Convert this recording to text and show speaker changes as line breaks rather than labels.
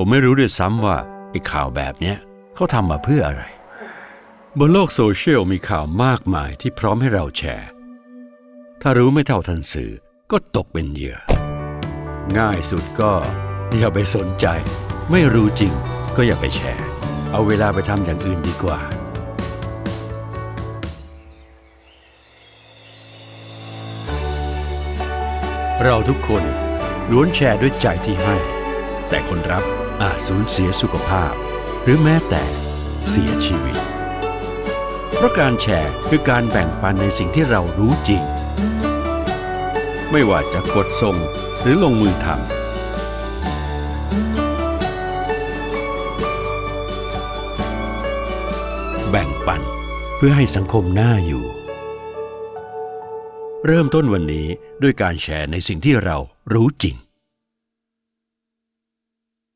ผมไม่รู้ด้วยซ้ำว่าไอ้ข่าวแบบเนี้ยเขาทำมาเพื่ออะไร บนโลกโซเชียลมีข่าวมากมายที่พร้อมให้เราแชร์ ถ้ารู้ไม่เท่าทันสื่อก็ตกเป็นเหยื่อ ง่ายสุดก็อย่าไปสนใจ ไม่รู้จริงก็อย่าไปแชร์ เอาเวลาไปทำอย่างอื่นดีกว่าเราทุกคนล้วนแชร์ด้วยใจที่ให้ แต่คนรับ อาจสูญเสียสุขภาพ หรือแม้แต่เสียชีวิต เพราะการแชร์คือการแบ่งปันในสิ่งที่เรารู้จริง ไม่ว่าจะกดส่งหรือลงมือทำแบ่งปันเพื่อให้สังคมน่าอยู่ เริ่มต้นวันนี้ด้วยการแชร์ในสิ่งที่เรารู้จริง